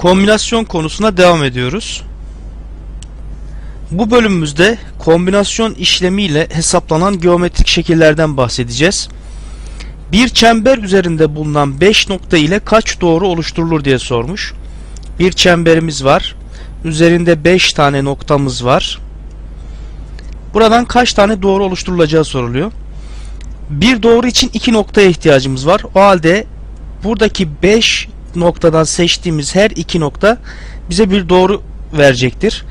Kombinasyon konusuna devam ediyoruz. Bu bölümümüzde kombinasyon işlemiyle hesaplanan geometrik şekillerden bahsedeceğiz. Bir çember üzerinde bulunan 5 nokta ile kaç doğru oluşturulur diye sormuş. Bir çemberimiz var. Üzerinde 5 tane noktamız var. Buradan kaç tane doğru oluşturulacağı soruluyor. Bir doğru için 2 noktaya ihtiyacımız var. O halde buradaki 5 noktadan seçtiğimiz her iki nokta bize bir doğru verecektir.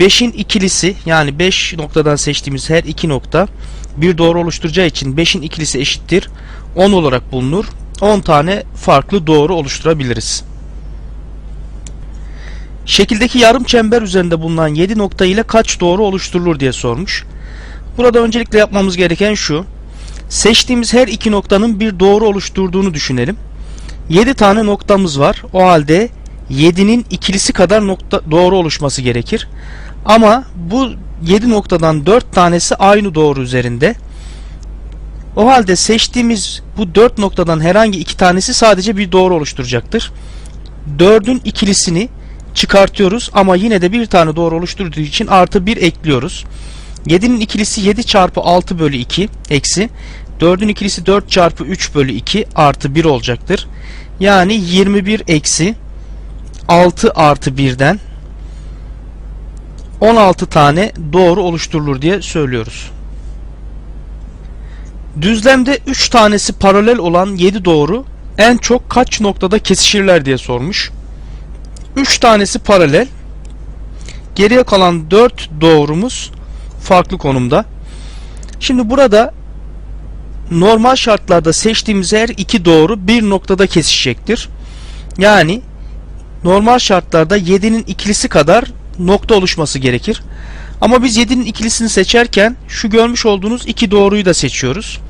5'in ikilisi yani 5 noktadan seçtiğimiz her iki nokta bir doğru oluşturacağı için 5'in ikilisi eşittir 10 olarak bulunur. 10 tane farklı doğru oluşturabiliriz. Şekildeki yarım çember üzerinde bulunan 7 nokta ile kaç doğru oluşturulur diye sormuş. Burada öncelikle yapmamız gereken şu. Seçtiğimiz her iki noktanın bir doğru oluşturduğunu düşünelim. 7 tane noktamız var. O halde 7'nin ikilisi kadar nokta doğru oluşması gerekir. Ama bu 7 noktadan 4 tanesi aynı doğru üzerinde. O halde seçtiğimiz bu 4 noktadan herhangi iki tanesi sadece bir doğru oluşturacaktır. 4'ün ikilisini çıkartıyoruz ama yine de bir tane doğru oluşturduğu için artı 1 ekliyoruz. 7'nin ikilisi 7 çarpı 6 bölü 2 eksi 4'ün ikilisi 4 çarpı 3 bölü 2 artı 1 olacaktır. Yani 21 eksi 6 artı 1'den 16 tane doğru oluşturulur diye söylüyoruz. Düzlemde 3 tanesi paralel olan 7 doğru en çok kaç noktada kesişirler diye sormuş. 3 tanesi paralel. Geriye kalan 4 doğrumuz farklı konumda. Şimdi burada normal şartlarda seçtiğimiz her iki doğru bir noktada kesişecektir. Yani normal şartlarda 7'nin ikilisi kadar nokta oluşması gerekir. Ama biz 7'nin ikilisini seçerken şu görmüş olduğunuz iki doğruyu da seçiyoruz.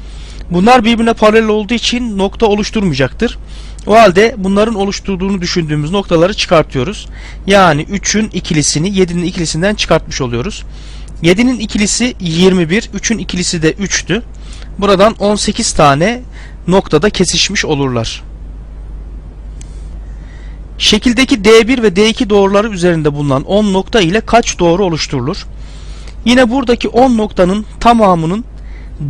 Bunlar birbirine paralel olduğu için nokta oluşturmayacaktır. O halde bunların oluşturduğunu düşündüğümüz noktaları çıkartıyoruz. Yani 3'ün ikilisini 7'nin ikilisinden çıkartmış oluyoruz. 7'nin ikilisi 21, 3'ün ikilisi de 3'tü. Buradan 18 tane noktada kesişmiş olurlar. Şekildeki D1 ve D2 doğruları üzerinde bulunan 10 nokta ile kaç doğru oluşturulur? Yine buradaki 10 noktanın tamamının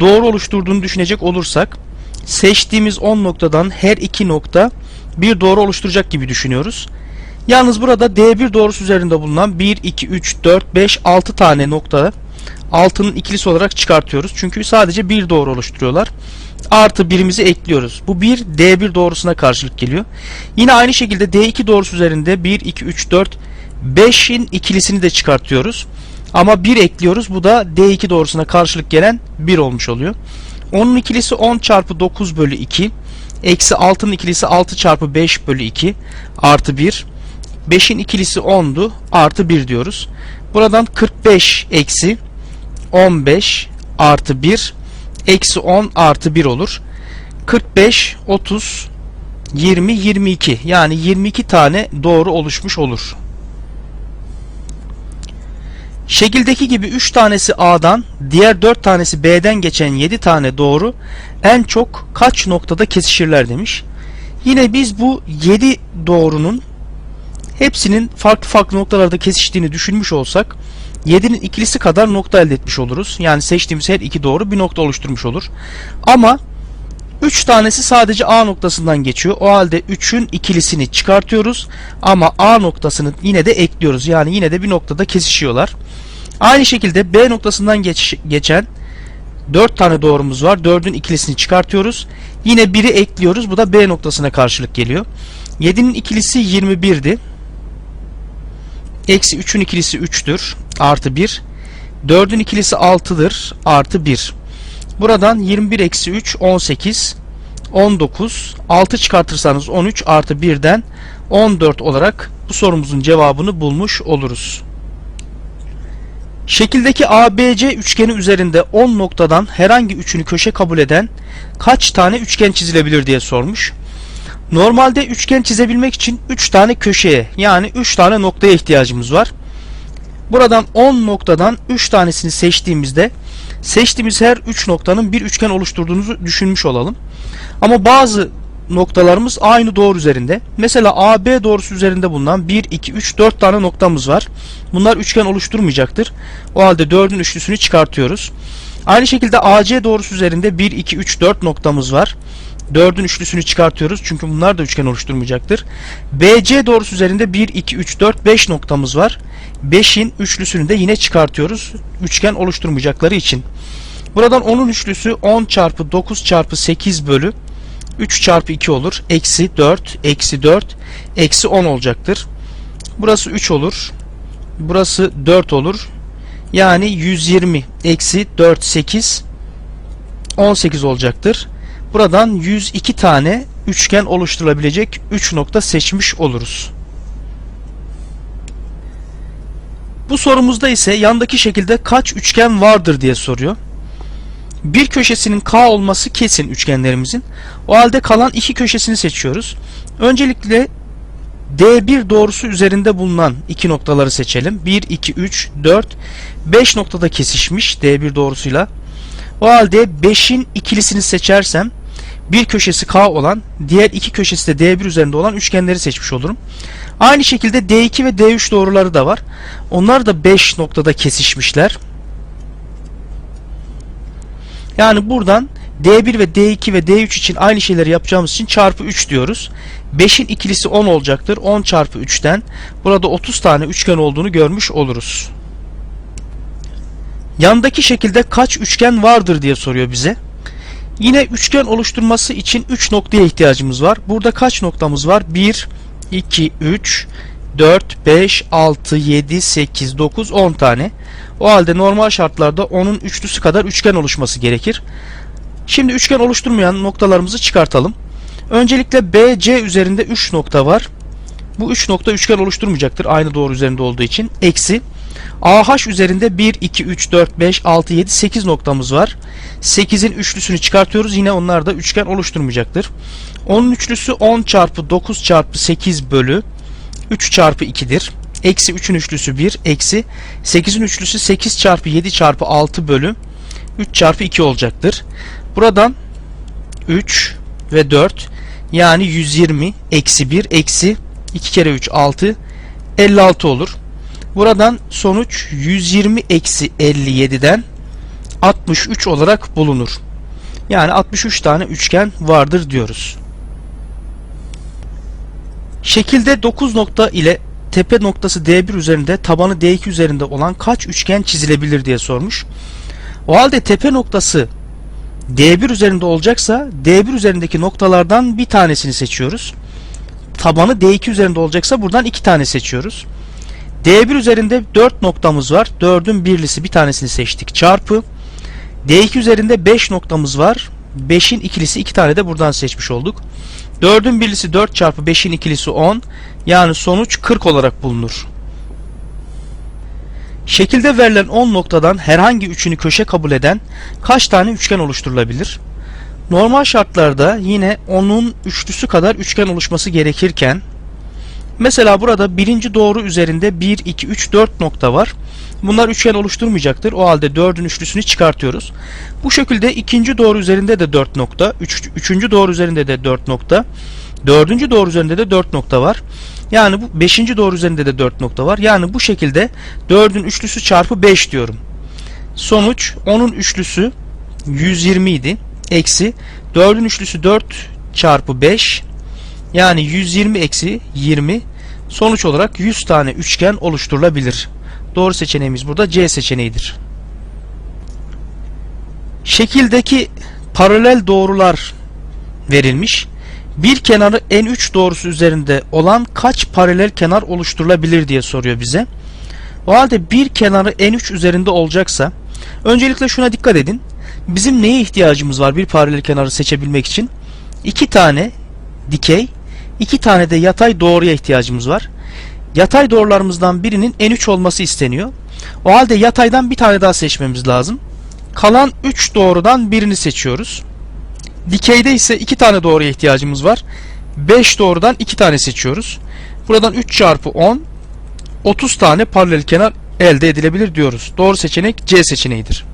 doğru oluşturduğunu düşünecek olursak seçtiğimiz 10 noktadan her iki nokta bir doğru oluşturacak gibi düşünüyoruz. Yalnız burada D1 doğrusu üzerinde bulunan 1, 2, 3, 4, 5, 6 tane nokta 6'nın ikilisi olarak çıkartıyoruz. Çünkü sadece bir doğru oluşturuyorlar. Artı birimizi ekliyoruz. Bu bir D1 doğrusuna karşılık geliyor. Yine aynı şekilde D2 doğrusu üzerinde 1, 2, 3, 4, 5'in ikilisini de çıkartıyoruz. Ama 1 ekliyoruz. Bu da D2 doğrusuna karşılık gelen 1 olmuş oluyor. 10'un ikilisi 10 çarpı 9 bölü 2. Eksi 6'nın ikilisi 6 çarpı 5 bölü 2 artı 1. 5'in ikilisi 10'du artı 1 diyoruz. Buradan 45 eksi 15 artı 1 eksi 10 artı 1 olur. 45, 30, 20, 22 yani 22 tane doğru oluşmuş olur. Şekildeki gibi 3 tanesi A'dan, diğer 4 tanesi B'den geçen 7 tane doğru en çok kaç noktada kesişirler demiş. Yine biz bu 7 doğrunun hepsinin farklı farklı noktalarda kesiştiğini düşünmüş olsak 7'nin ikilisi kadar nokta elde etmiş oluruz. Yani seçtiğimiz her iki doğru bir nokta oluşturmuş olur. Ama 3 tanesi sadece A noktasından geçiyor. O halde 3'ün ikilisini çıkartıyoruz. Ama A noktasını yine de ekliyoruz. Yani yine de bir noktada kesişiyorlar. Aynı şekilde B noktasından geç, geçen 4 tane doğrumuz var. 4'ün ikilisini çıkartıyoruz. Yine 1'i ekliyoruz. Bu da B noktasına karşılık geliyor. 7'nin ikilisi 21'di. Eksi 3'ün ikilisi 3'tür. Artı 1. 4'ün ikilisi 6'dır. Artı 1. Buradan 21 eksi 3 18. 19. 6 çıkartırsanız 13 artı 1'den 14 olarak bu sorumuzun cevabını bulmuş oluruz. Şekildeki ABC üçgeni üzerinde 10 noktadan herhangi üçünü köşe kabul eden kaç tane üçgen çizilebilir diye sormuş. Normalde üçgen çizebilmek için 3 tane köşeye yani 3 tane noktaya ihtiyacımız var. Buradan 10 noktadan 3 tanesini seçtiğimizde seçtiğimiz her 3 noktanın bir üçgen oluşturduğumuzu düşünmüş olalım. Ama bazı noktalarımız aynı doğru üzerinde. Mesela AB doğrusu üzerinde bulunan 1, 2, 3, 4 tane noktamız var. Bunlar üçgen oluşturmayacaktır. O halde 4'ün üçlüsünü çıkartıyoruz. Aynı şekilde AC doğrusu üzerinde 1, 2, 3, 4 noktamız var. 4'ün üçlüsünü çıkartıyoruz çünkü bunlar da üçgen oluşturmayacaktır. BC doğrusu üzerinde 1, 2, 3, 4, 5 noktamız var. 5'in üçlüsünü de yine çıkartıyoruz. Üçgen oluşturmayacakları için. Buradan 10'un üçlüsü 10 çarpı 9 çarpı 8 bölü 3 çarpı 2 olur. Eksi 4, eksi 4, eksi 10 olacaktır. Burası 3 olur. Burası 4 olur. Yani 120 eksi 4, 8, 18 olacaktır. Buradan 102 tane üçgen oluşturulabilecek 3 nokta seçmiş oluruz. Bu sorumuzda ise yandaki şekilde kaç üçgen vardır diye soruyor. Bir köşesinin K olması kesin üçgenlerimizin. O halde kalan iki köşesini seçiyoruz. Öncelikle D1 doğrusu üzerinde bulunan iki noktaları seçelim. 1, 2, 3, 4, 5 noktada kesişmiş D1 doğrusuyla. O halde 5'in ikilisini seçersem bir köşesi K olan, diğer iki köşesi de D1 üzerinde olan üçgenleri seçmiş olurum. Aynı şekilde D2 ve D3 doğruları da var. Onlar da 5 noktada kesişmişler. Yani buradan D1 ve D2 ve D3 için aynı şeyleri yapacağımız için çarpı 3 diyoruz. 5'in ikilisi 10 olacaktır. 10 çarpı 3'ten burada 30 tane üçgen olduğunu görmüş oluruz. Yandaki şekilde kaç üçgen vardır diye soruyor bize. Yine üçgen oluşturması için 3 noktaya ihtiyacımız var. Burada kaç noktamız var? 1, 2, 3, 4, 5, 6, 7, 8, 9, 10 tane. O halde normal şartlarda 10'un üçlüsü kadar üçgen oluşması gerekir. Şimdi üçgen oluşturmayan noktalarımızı çıkartalım. Öncelikle BC üzerinde 3 nokta var. Bu 3 nokta üçgen oluşturmayacaktır aynı doğru üzerinde olduğu için. Eksi AH üzerinde 1, 2, 3, 4, 5, 6, 7, 8 noktamız var. 8'in üçlüsünü çıkartıyoruz. Yine onlar da üçgen oluşturmayacaktır. 10'un üçlüsü 10 çarpı 9 çarpı 8 bölü 3 çarpı 2'dir. Eksi 3'ün üçlüsü 1. Eksi 8'in üçlüsü 8 çarpı 7 çarpı 6 bölü 3 çarpı 2 olacaktır. Buradan 3 ve 4 yani 120 eksi 1 eksi 2 kere 3 6 56 olur. Buradan sonuç 120 eksi 57'den 63 olarak bulunur. Yani 63 tane üçgen vardır diyoruz. Şekilde 9 nokta ile tepe noktası D1 üzerinde tabanı D2 üzerinde olan kaç üçgen çizilebilir diye sormuş. O halde tepe noktası D1 üzerinde olacaksa D1 üzerindeki noktalardan bir tanesini seçiyoruz. Tabanı D2 üzerinde olacaksa buradan iki tane seçiyoruz. D1 üzerinde 4 noktamız var. 4'ün birlisi bir tanesini seçtik. Çarpı D2 üzerinde 5 noktamız var. 5'in ikilisi 2 tane de buradan seçmiş olduk. 4'ün birlisi 4 çarpı 5'in ikilisi 10. Yani sonuç 40 olarak bulunur. Şekilde verilen 10 noktadan herhangi üçünü köşe kabul eden kaç tane üçgen oluşturulabilir? Normal şartlarda yine 10'un üçlüsü kadar üçgen oluşması gerekirken mesela burada birinci doğru üzerinde 1, 2, 3, 4 nokta var. Bunlar üçgen oluşturmayacaktır. O halde 4'ün üçlüsünü çıkartıyoruz. Bu şekilde ikinci doğru üzerinde de 4 nokta, üç, üçüncü doğru üzerinde de 4 nokta, dördüncü doğru üzerinde de 4 nokta var. Yani bu 5. doğru üzerinde de 4 nokta var. Yani bu şekilde 4'ün üçlüsü çarpı 5 diyorum. Sonuç 10'un üçlüsü 120 idi. Eksi 4'ün üçlüsü 4 çarpı 5 yani 120 eksi 20 sonuç olarak 100 tane üçgen oluşturulabilir. Doğru seçeneğimiz burada C seçeneğidir. Şekildeki paralel doğrular verilmiş. Bir kenarı n3 doğrusu üzerinde olan kaç paralel kenar oluşturulabilir diye soruyor bize. O halde bir kenarı n3 üzerinde olacaksa öncelikle şuna dikkat edin. Bizim neye ihtiyacımız var bir paralel kenarı seçebilmek için? İki tane dikey, iki tane de yatay doğruya ihtiyacımız var. Yatay doğrularımızdan birinin n3 olması isteniyor. O halde yataydan bir tane daha seçmemiz lazım. Kalan 3 doğrudan birini seçiyoruz. Dikeyde ise 2 tane doğruya ihtiyacımız var. 5 doğrudan 2 tane seçiyoruz. Buradan 3 çarpı 10 30 tane paralel kenar elde edilebilir diyoruz. Doğru seçenek C seçeneğidir.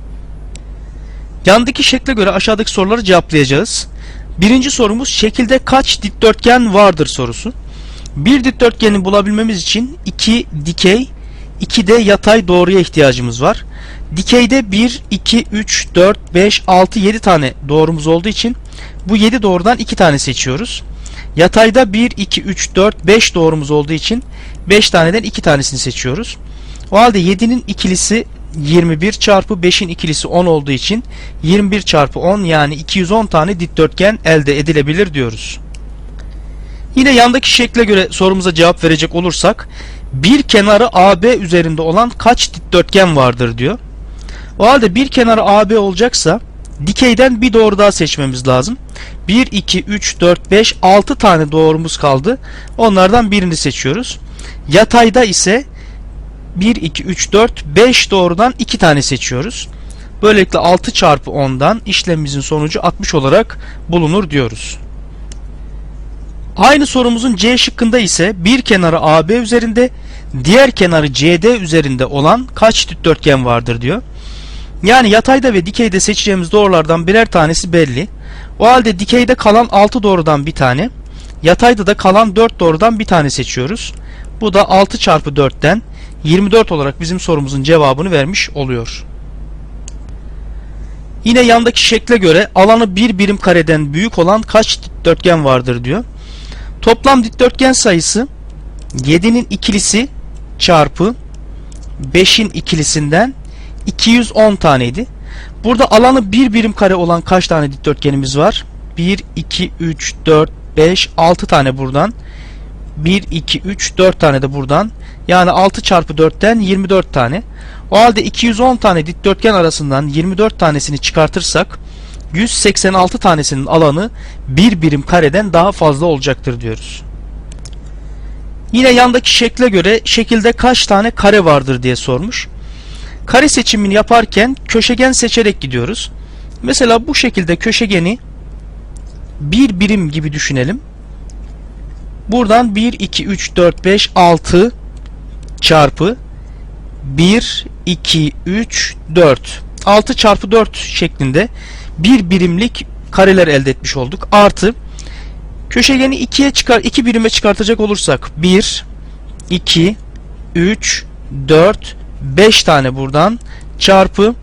Yandaki şekle göre aşağıdaki soruları cevaplayacağız. Birinci sorumuz şekilde kaç dikdörtgen vardır sorusu. Bir dikdörtgeni bulabilmemiz için iki dikey, iki de yatay doğruya ihtiyacımız var. Dikeyde 1, 2, 3, 4, 5, 6, 7 tane doğrumuz olduğu için bu 7 doğrudan 2 tane seçiyoruz. Yatayda 1, 2, 3, 4, 5 doğrumuz olduğu için 5 taneden 2 tanesini seçiyoruz. O halde 7'nin ikilisi 21 çarpı 5'in ikilisi 10 olduğu için 21 çarpı 10 yani 210 tane dikdörtgen elde edilebilir diyoruz. Yine yandaki şekle göre sorumuza cevap verecek olursak bir kenarı AB üzerinde olan kaç dikdörtgen vardır diyor. O halde bir kenarı AB olacaksa dikeyden bir doğru daha seçmemiz lazım. 1, 2, 3, 4, 5, 6 tane doğrumuz kaldı. Onlardan birini seçiyoruz. Yatayda ise 1, 2, 3, 4, 5 doğrudan 2 tane seçiyoruz. Böylelikle 6 çarpı 10'dan işlemimizin sonucu 60 olarak bulunur diyoruz. Aynı sorumuzun C şıkkında ise bir kenarı AB üzerinde, diğer kenarı CD üzerinde olan kaç dikdörtgen vardır diyor. Yani yatayda ve dikeyde seçeceğimiz doğrulardan birer tanesi belli. O halde dikeyde kalan 6 doğrudan bir tane, yatayda da kalan 4 doğrudan bir tane seçiyoruz. Bu da 6 çarpı 4'ten 24 olarak bizim sorumuzun cevabını vermiş oluyor. Yine yandaki şekle göre alanı bir birim kareden büyük olan kaç dikdörtgen vardır diyor. Toplam dikdörtgen sayısı 7'nin ikilisi çarpı 5'in ikilisinden 210 taneydi. Burada alanı bir birim kare olan kaç tane dikdörtgenimiz var? 1, 2, 3, 4, 5, 6 tane buradan. 1, 2, 3, 4 tane de buradan. Yani 6 çarpı 4'ten 24 tane. O halde 210 tane dikdörtgen arasından 24 tanesini çıkartırsak 186 tanesinin alanı bir birim kareden daha fazla olacaktır diyoruz. Yine yandaki şekle göre şekilde kaç tane kare vardır diye sormuş. Kare seçimini yaparken köşegen seçerek gidiyoruz. Mesela bu şekilde köşegeni bir birim gibi düşünelim. Buradan 1, 2, 3, 4, 5, 6 çarpı 1, 2, 3, 4. 6 çarpı 4 şeklinde bir birimlik kareler elde etmiş olduk. Artı köşegeni 2'ye çıkar 2 birime çıkartacak olursak 1 2 3 4 5 tane buradan çarpı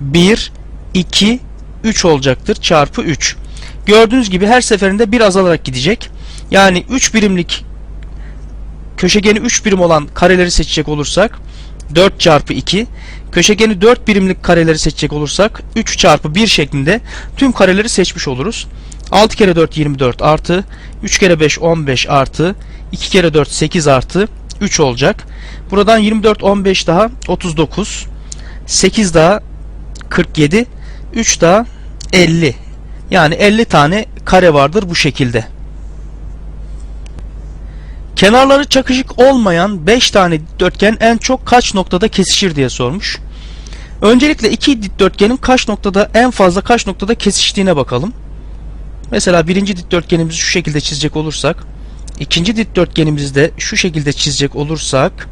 1 2 3 olacaktır. Çarpı 3. Gördüğünüz gibi her seferinde bir azalarak gidecek. Yani 3 birimlik köşegeni 3 birim olan kareleri seçecek olursak 4 çarpı 2 köşegeni 4 birimlik kareleri seçecek olursak 3 çarpı 1 şeklinde tüm kareleri seçmiş oluruz. 6 kere 4 24 artı. 3 kere 5 15 artı. 2 kere 4 8 artı. 3 olacak. Buradan 24 15 daha 39 8 daha 47 3 daha 50 yani 50 tane kare vardır bu şekilde. Kenarları çakışık olmayan 5 tane dikdörtgen en çok kaç noktada kesişir diye sormuş. Öncelikle iki dikdörtgenin kaç noktada en fazla kaç noktada kesiştiğine bakalım. Mesela birinci dikdörtgenimizi şu şekilde çizecek olursak, ikinci dikdörtgenimizi de şu şekilde çizecek olursak,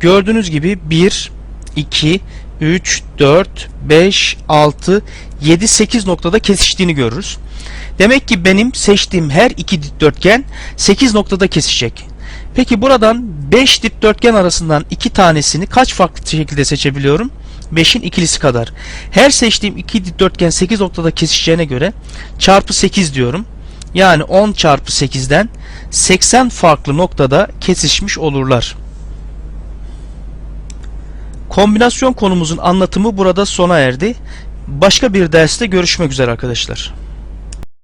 gördüğünüz gibi 1, 2, 3, 4, 5, 6, 7, 8 noktada kesiştiğini görürüz. Demek ki benim seçtiğim her iki dikdörtgen 8 noktada kesişecek. Peki buradan 5 dikdörtgen arasından 2 tanesini kaç farklı şekilde seçebiliyorum? 5'in ikilisi kadar. Her seçtiğim iki dikdörtgen 8 noktada kesişeceğine göre çarpı 8 diyorum. Yani 10 çarpı 8'den 80 farklı noktada kesişmiş olurlar. Kombinasyon konumuzun anlatımı burada sona erdi. Başka bir derste görüşmek üzere arkadaşlar.